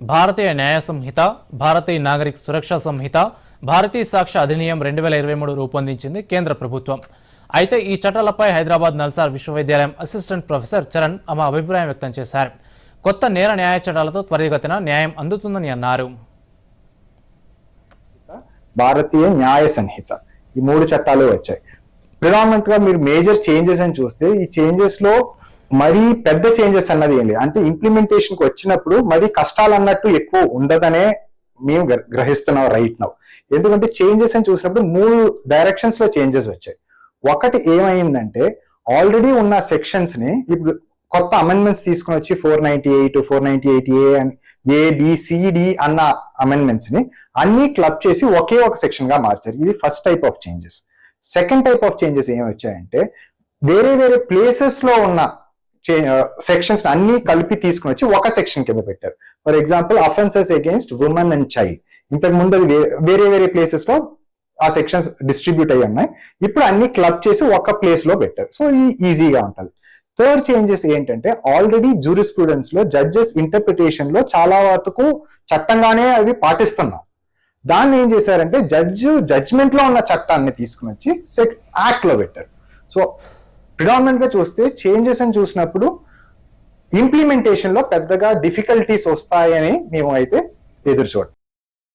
భారతీయ న్యాయ సంహిత భారతీయ నాగరిక సురక్షా సంహిత భారతీయ సాక్ష్య అధినియం రెండు వేల ఇరవై మూడు రూపొందించింది కేంద్ర ప్రభుత్వం. అయితే ఈ చట్టాలపై హైదరాబాద్ నల్సార్ విశ్వవిద్యాలయం అసిస్టెంట్ ప్రొఫెసర్ చరణ్ తమ అభిప్రాయం వ్యక్తం చేశారు. కొత్త నేర న్యాయ చట్టాలతో త్వరితగతిన న్యాయం అందుతుందని అన్నారు. భారతీయ న్యాయ సంహిత. ఈ మూడు చట్టాలు వచ్చాయి. ప్రిడామినెంట్గా మీరు మేజర్ చేంజెస్ అని చూస్తే ఈ చేంజెస్లో మరీ పెద్ద చేంజెస్ అన్నది ఏంటి అంటే ఇంప్లిమెంటేషన్కి వచ్చినప్పుడు మరీ కష్టాలు అన్నట్టు ఎక్కువ ఉండదనే మేము గ్రహిస్తున్నాం రైట్ నౌ ఎందుకంటే చేంజెస్ అని చూసినప్పుడు మూడు డైరెక్షన్స్లో చేంజెస్ వచ్చాయి. ఒకటి ఏమైందంటే ఆల్రెడీ ఉన్న సెక్షన్స్ని ఇప్పుడు కొత్త అమెండ్మెంట్స్ తీసుకుని వచ్చి four ninety eight four ninety eight A and A B C D అన్న అమెండ్మెంట్స్ని అన్ని క్లబ్ చేసి ఒకే ఒక సెక్షన్గా మార్చారు. ఇది first type of changes second type of changes ఏమి వచ్చాయంటే వేరే వేరే ప్లేసెస్లో ఉన్న సెక్షన్స్ అన్ని కలిపి తీసుకుని వచ్చి ఒక సెక్షన్ కింద పెట్టారు. For example offences against women and child ఇంతకు ముందు అది వేరే వేరే ప్లేసెస్లో ఆ సెక్షన్స్ డిస్ట్రిబ్యూట్ అయ్యి ఉన్నాయి. ఇప్పుడు అన్ని క్లబ్ చేసి ఒక ప్లేస్లో పెట్టారు. సో ఇది ఈజీగా ఉంటుంది. థర్డ్ చేంజెస్ ఏంటంటే ఆల్రెడీ జూరిస్ప్రూడెన్స్లో జడ్జెస్ ఇంటర్ప్రిటేషన్లో చాలా వరకు చట్టంగానే అవి పాటిస్తున్నాం దాన్ని ఏం చేశారంటే జడ్జ్ జడ్జ్మెంట్లో ఉన్న చట్టాన్ని తీసుకుని వచ్చి యాక్ట్లో పెట్టారు. సో ప్రిడామినెంట్గా చూస్తే చేంజెస్ అని చూసినప్పుడు ఇంప్లిమెంటేషన్లో పెద్దగా డిఫికల్టీస్ వస్తాయని మేము అయితే ఎదురు చూడటం.